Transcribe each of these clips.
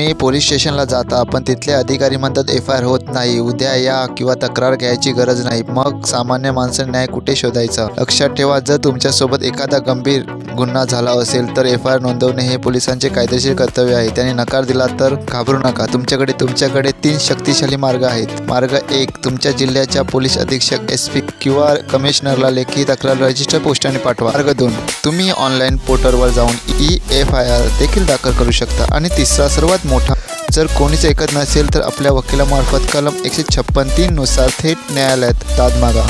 तुम्ही पोलीस स्टेशनला जाता पण तिथले अधिकारी म्हणतात एफ आय आर होत नाही. उद्या या किंवा तक्रार घ्यायची गरज नाही. मग सामान्य माणसं न्याय कुठे शोधायचा? लक्षात ठेवा जर तुमच्यासोबत एखादा गंभीर गुन्हा झाला असेल तर एफ आय आर नोंदवणे हे पोलिसांचे कायदेशीर कर्तव्य आहे. त्यांनी नकार दिला तर घाबरू नका. तुमच्याकडे तुमच्याकडे तीन शक्तिशाली मार्ग आहेत. मार्ग एक तुमच्या जिल्ह्याच्या पोलीस अधीक्षक एस पी किंवा कमिशनरला लेखी तक्रार रजिस्टर पोस्टाने पाठवा. मार्ग दोन तुम्ही ऑनलाईन पोर्टलवर जाऊन ई एफ आय आर देखील दाखल करू शकता. आणि तिसरा सर्वात मोठा. जर कोणीच ऐकत नसेल तर आपल्या वकिलामार्फत कलम एकशे छप्पन तीननुसार थेट न्यायालयात दाद मागा.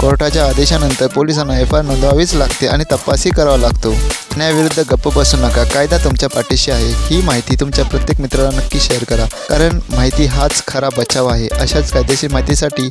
कोर्टाच्या आदेशानंतर पोलिसांना एफ आय आर नोंदवावीच लागते आणि तपासही करावा लागतो. न्यायाविरुद्ध गप्प बसू नका कायदा तुमच्या पाठीशी आहे. ही माहिती तुमच्या प्रत्येक मित्राला नक्की शेअर करा. कारण माहिती हाच खरा बचाव आहे. अशाच कायदेशीर माहितीसाठी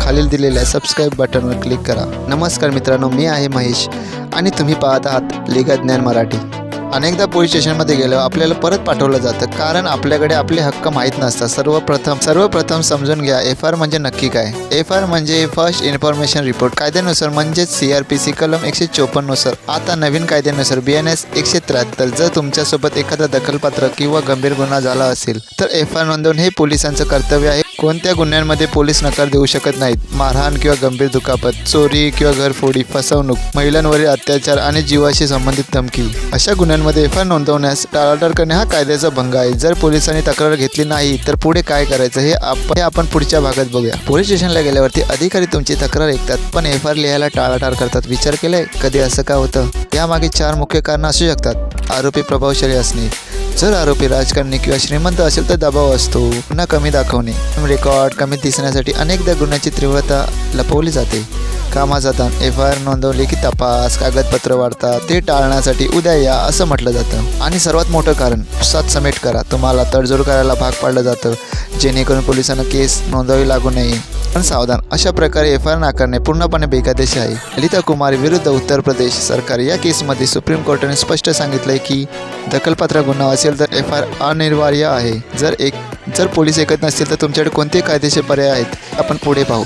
खालील दिलेल्या सबस्क्राईब बटनवर क्लिक करा. नमस्कार मित्रांनो मी आहे महेश आणि तुम्ही पाहत आहात लिगा ज्ञान मराठी. अनेकदा पोलीस स्टेशनमध्ये गेल्यावर आपल्याला परत पाठवलं जातं. कारण आपल्याकडे आपले हक्क माहीत नसतात. सर्वप्रथम सर्वप्रथम समजून घ्या एफ आर म्हणजे नक्की काय? एफ आर म्हणजे फर्स्ट इन्फॉर्मेशन रिपोर्ट कायद्यानुसार म्हणजेच सी आर पी सी कलम एकशे चोपन्ननुसार. आता नवीन कायद्यानुसार बी एन एस एकशे त्र्याहत्तर. जर तुमच्यासोबत एखादा दखलपात्र किंवा गंभीर गुन्हा झाला असेल तर एफ आर नोंदवून हे पोलिसांचं कर्तव्य आहे. कोणत्या गुन्ह्यांमध्ये पोलीस नकार देऊ शकत नाहीत? मारहाण किंवा गंभीर दुखापत चोरी किंवा घरफोडी फसवणूक महिलांवरील अत्याचार आणि जीवाशी संबंधित धमकी. अशा गुन्ह्यांमध्ये एफ आय नोंदवण्यास टाळाटाळ करणे हा कायद्याचा भंग आहे. जर पोलिसांनी तक्रार घेतली नाही तर पुढे काय करायचं हे आपण हे आपण पुढच्या भागात बघूया. पोलीस स्टेशनला गेल्यावरती अधिकारी तुमची तक्रार ऐकतात पण एफ आर लिहायला टाळाटाळ करतात. विचार केलाय कधी असं का होतं? यामागे चार मुख्य कारणं असू शकतात. आरोपी प्रभावशाली असणे. जर आरोपी राजकारणी किंवा श्रीमंत असेल तर दबाव असतो. पुन्हा कमी दाखवणे. रेकॉर्ड कमी दिसण्यासाठी अनेकदा गुन्ह्याची तीव्रता लपवली जाते. कामा जातात एफ आय आर नोंदवली की तपास कागदपत्र वाढतात ते टाळण्यासाठी उद्या या असं म्हटलं जातं. आणि सर्वात मोठं कारण सात समेट करा. तुम्हाला तडजोड करायला भाग पाडलं जातं जेणेकरून पोलिसांना केस नोंदवावी लागू नये. पण सावधान अशा प्रकारे एफ आय आर नाकारणे पूर्णपणे बेकायदेशीर आहे. ललिता कुमारी विरुद्ध उत्तर प्रदेश सरकार या केसमध्ये सुप्रीम कोर्टाने स्पष्ट सांगितलंय की दखलपात्र गुन्हा असेल तर एफ आय आर अनिवार्य आहे. जर एक जर पोलीस ऐकत नसतील तर तुमच्याकडे कोणते कायदेशीर पर्याय आहेत? आपण पुढे पाहू.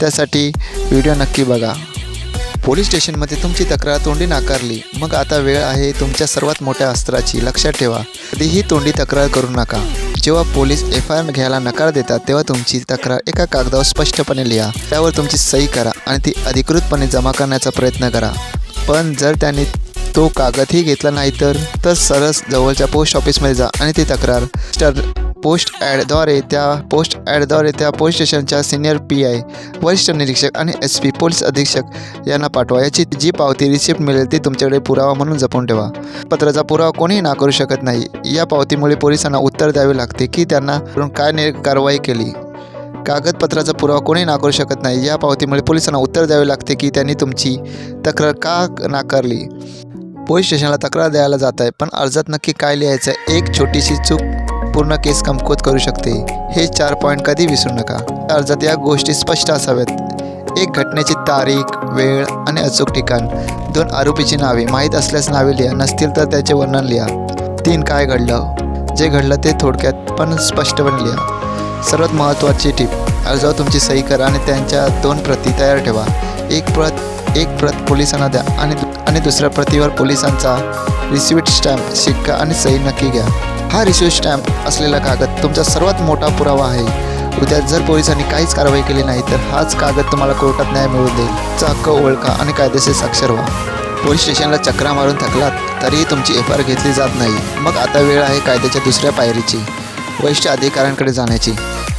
त्यासाठी व्हिडिओ नक्की बघा. पोलीस स्टेशनमध्ये तुमची तक्रार तोंडी नाकारली. मग आता वेळ आहे तुमच्या सर्वात मोठ्या अस्त्राची. लक्षात ठेवा कधीही तोंडी तक्रार करू नका. जेव्हा पोलीस एफ आय आर घ्यायला नकार देतात तेव्हा तुमची तक्रार एका कागदावर स्पष्टपणे लिहा. त्यावर तुमची सही करा आणि ती अधिकृतपणे जमा करण्याचा प्रयत्न करा. पण जर त्यांनी तो कागदही घेतला नाही तर तर सरस जवळच्या पोस्ट ऑफिसमध्ये जा आणि ती तक्रार पोस्ट ॲडद्वारे त्या पोस्ट ॲडद्वारे त्या पोलीस स्टेशनच्या सिनियर पी आय वरिष्ठ निरीक्षक आणि एस पी पोलीस अधीक्षक यांना पाठवा. याची जी पावती रिसिप्ट मिळेल ती तुमच्याकडे पुरावा म्हणून जपून ठेवा. पत्राचा पुरावा कोणीही नाकारू शकत नाही. या पावतीमुळे पोलिसांना उत्तर द्यावे लागते की त्यांना काय कारवाई केली. कागदपत्राचा पुरावा कोणी नाकारू शकत नाही. या पावतीमुळे पोलिसांना उत्तर द्यावे लागते की त्यांनी तुमची तक्रार का नाकारली? पोलीस स्टेशनला तक्रार द्यायला जात आहे पण अर्जात नक्की काय लिहायचं आहे? एक छोटीशी चूक पूर्ण केस कमकुवत करू शकते. हे चार पॉईंट कधी विसरू नका. अर्जात या गोष्टी स्पष्ट असाव्यात. एक घटनेची तारीख वेळ आणि अचूक ठिकाण. दोन आरोपीची नावे. माहीत असल्यास नावे लिहा. नसतील तर त्याचे वर्णन लिहा. तीन काय घडलं? जे घडलं ते थोडक्यात पण स्पष्टपणे लिहा. सर्वात महत्त्वाची टीप. अर्जावर तुमची सही करा आणि त्यांच्या दोन प्रती तयार ठेवा. एक प्रत एक प्रत पोलिसांना द्या आणि आणि दुसऱ्या प्रतीवर पोलिसांचा रिसिप्ट स्टॅम्प शिक्का आणि सही नक्की घ्या. हा रिसिव्ह स्टॅम्प असलेला कागद तुमचा सर्वात मोठा पुरावा आहे. उद्या जर पोलिसांनी काहीच कारवाई केली नाही तर हाच कागद तुम्हाला कोर्टात न्याय मिळू देईल. चा हक्क ओळखा आणि कायदेशीर साक्षर व्हा. पोलीस स्टेशनला चक्रा मारून थकलात तरीही तुमची एफ आर घेतली जात नाही. मग आता वेळ आहे कायद्याच्या दुसऱ्या पायरीची. वरिष्ठ अधिकाऱ्यांकडे जाण्याची.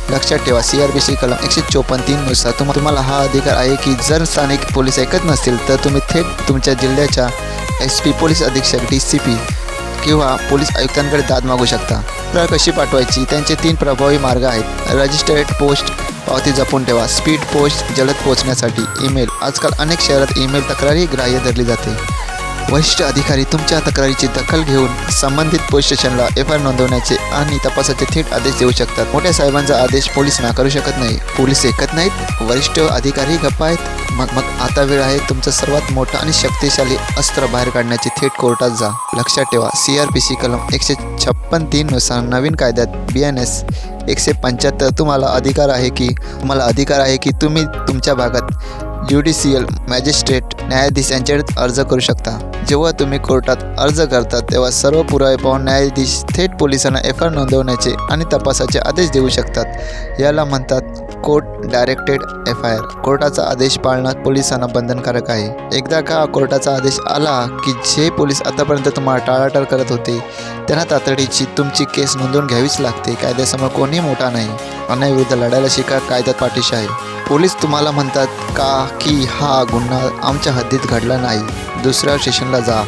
लक्षात ठेवा सी आर बी सी कलम एकशे चोपन्न तीननुसार तुम तुम्हाला हा अधिकार आहे की जर स्थानिक पोलीस ऐकत नसतील तर तुम्ही थेट तुमच्या जिल्ह्याच्या एस पी पोलीस अधीक्षक डी सी पी किंवा पोलीस आयुक्तांकडे दाद मागू शकता. तक्रार कशी पाठवायची? त्यांचे तीन प्रभावी मार्ग आहेत. रजिस्टर्ड पोस्ट पावती जपून ठेवा. स्पीड पोस्ट जलद पोहोचण्यासाठी ईमेल. आजकाल अनेक शहरात ईमेल तक्रारही ग्राह्य धरली जाते. वरिष्ठ अधिकारी तुमच्या तक्रारीची दखल घेऊन संबंधित पोलीस स्टेशनला एफ आय आर नोंदवण्याचे आणि तपासाचे थेट आदेश देऊ शकतात. मोठ्या साहेबांचा आदेश पोलीस नाकारू शकत नाही. पोलीस ऐकत नाहीत. वरिष्ठ अधिकारी गप्पा आहेत. मग मग आता वेळ आहे तुमचं सर्वात मोठं आणि शक्तिशाली अस्त्र बाहेर काढण्याची थेट कोर्टात जा. लक्षात ठेवा सी आर पी सी कलम एकशे छप्पन तीननुसार नवीन कायद्यात बी एन एस एकशे पंच्याहत्तर तुम्हाला अधिकार आहे की तुम्हाला अधिकार आहे की तुम्ही तुमच्या भागात ज्युडिशियल मॅजिस्ट्रेट न्यायाधीश यांच्याकडे अर्ज करू शकता. जेव्हा तुम्ही कोर्टात अर्ज करता तेव्हा सर्व पुरावे पाहून न्यायाधीश थेट पोलिसांना एफ आय आर नोंदवण्याचे आणि तपासाचे आदेश देऊ शकतात. याला म्हणतात court directed F I R कोर्टाचा आदेश पाळणं पोलिसांना बंधनकारक आहे. एकदा का कोर्टाचा आदेश आला की जे पोलीस आतापर्यंत तुम्हाला टाळाटाळ करत होते त्यांना तातडीची तुमची केस नोंदवून घ्यावीच लागते. कायद्यासमोर कोणी मोठा नाही. अन्यायाविरुद्ध लढायला शिका कायद्यात पाठीशी आहे. पोलीस तुम्हाला म्हणतात का की हा गुन्हा आमच्या हद्दीत घडला नाही? दुसऱ्या स्टेशनला जा.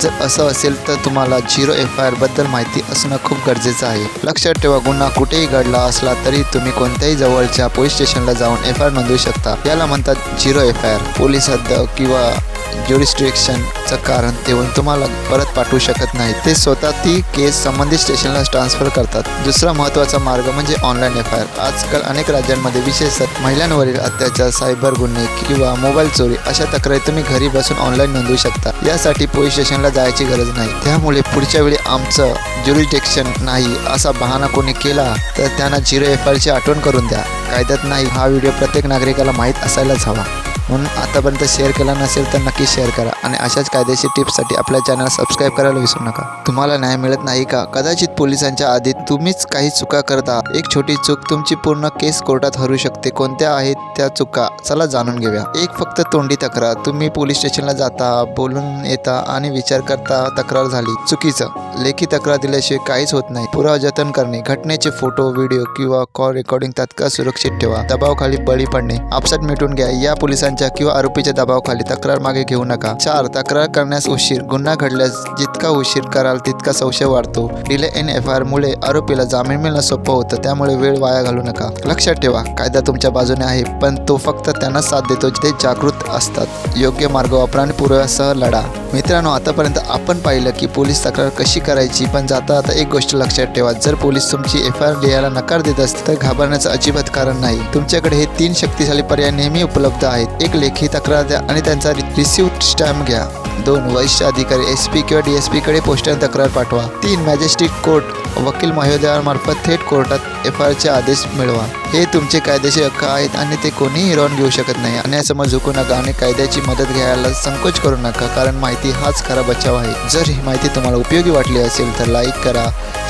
जर असं असेल तर तुम्हाला झिरो एफ आय आरबद्दल माहिती असणं खूप गरजेचं आहे. लक्षात ठेवा गुन्हा कुठेही घडला असला तरी तुम्ही कोणत्याही जवळच्या पोलीस स्टेशनला जाऊन एफ आय आर नोंदवू शकता. याला म्हणतात zero F I R. Police हद्द किंवा ज्युरिस्ट्रिक्शनचं कारण देऊन तुम्हाला परत पाठवू शकत नाही. ते स्वतः ती केस संबंधित स्टेशनला ट्रान्सफर करतात. दुसरा महत्त्वाचा मार्ग म्हणजे ऑनलाईन एफ आय आर आजकाल अनेक राज्यांमध्ये विशेषतः महिलांवरील अत्याचार सायबर गुन्हे किंवा मोबाईल चोरी अशा तक्रारी तुम्ही घरी बसून ऑनलाईन नोंदवू शकता. यासाठी पोलीस स्टेशनला जायची गरज नाही. त्यामुळे पुढच्या वेळी आमचं ज्युरिडिक्शन नाही असा बहाणा कोणी केला तर त्यांना झिरो एफ आयची आठवण करून द्या. कायद्यात नाही. हा व्हिडिओ प्रत्येक नागरिकाला माहीत असायलाच हवा. म्हणून आतापर्यंत शेअर केला नसेल तर नक्की शेअर करा. आणि अशाच कायदेशीर टिप्ससाठी आपल्या चॅनल सबस्क्राईब करायला विसरू नका. तुम्हाला न्याय मिळत नाही का? कदाचित पोलिसांच्या आधी तुम्हीच काही चुका करता. एक छोटी चूक तुमची पूर्ण केस कोर्टात हरू शकते. कोणत्या आहेत त्या चुका? चला जाणून घेऊया. एक फक्त तोंडी तक्रार. तुम्ही पोलीस स्टेशनला जाता बोलून येता आणि विचार करता तक्रार झाली. चुकीचं. लेखी तक्रार दिल्याशिवाय काहीच होत नाही. पुरावा जतन करणे घटनेचे फोटो व्हिडिओ किंवा कॉल रेकॉर्डिंग तात्काळ सुरक्षित ठेवा. दबावाखाली बळी पडणे. आपसात मिटून घ्या. या पोलिसांच्या किंवा आरोपीच्या दबावाखाली तक्रार मागे घेऊ नका. चार तक्रार करण्यास उशीर गुन्हा घडल्यास जितका उशीर कराल तितका संशय वाढतो. Delay in F I R मुळे आरोपीला जामीन मिळणं सोपं होतं त्यामुळे वेळ वाया घालू नका. लक्षात ठेवा कायदा तुमच्या बाजूने आहे पण तो फक्त त्यांना साथ देतो जे जागृत असतात. योग्य मार्ग वापरा आणि पुराव्यासह लढा. मित्रांनो आतापर्यंत आपण पाहिलं की पोलीस तक्रार कशी करायची पण जाता आता एक गोष्ट लक्षात ठेवा. जर पोलीस तुमची एफ आय आर लिहायला नकार देत असतील तर घाबरण्याचं अजिबात कारण नाही. तुमच्याकडे हे तीन शक्तिशाली पर्याय नेहमी उपलब्ध आहेत. एक लेखी तक्रार द्या आणि त्यांचा रिसिव्ह स्टॅम्प घ्या. दोन वरिष्ठ अधिकारी एस पी किंवा डी एस पीकडे पोस्टर तक्रार पाठवा. तीन मॅजेस्टिक कोर्ट वकील महोदयामार्फत थेट कोर्टात एफ आय आरचे आदेश मिळवा. हे तुमचे कायदेशीर हक्क आहेत आणि ते कोणीही हिरावून घेऊ शकत नाही. अन्यायासमोर झुकू नका आणि कायद्याची मदत घ्यायला संकोच करू नका कारण माहिती हाच खरा बचाव आहे. जर ही माहिती तुम्हाला उपयोगी वाटली असेल तर लाईक करा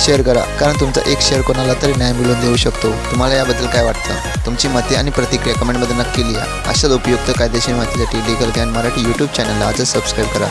शेअर करा कारण तुमचा एक शेअर कोणाला तरी न्याय मिळवून देऊ शकतो. तुम्हाला याबद्दल काय वाटतं? तुमची मते आणि प्रतिक्रिया कमेंटमध्ये नक्की लिहा. अशाच उपयुक्त कायदेशीर माहितीसाठी लिगल ज्ञान मराठी यूट्यूब चॅनलला आजच सबस्क्राईब करा.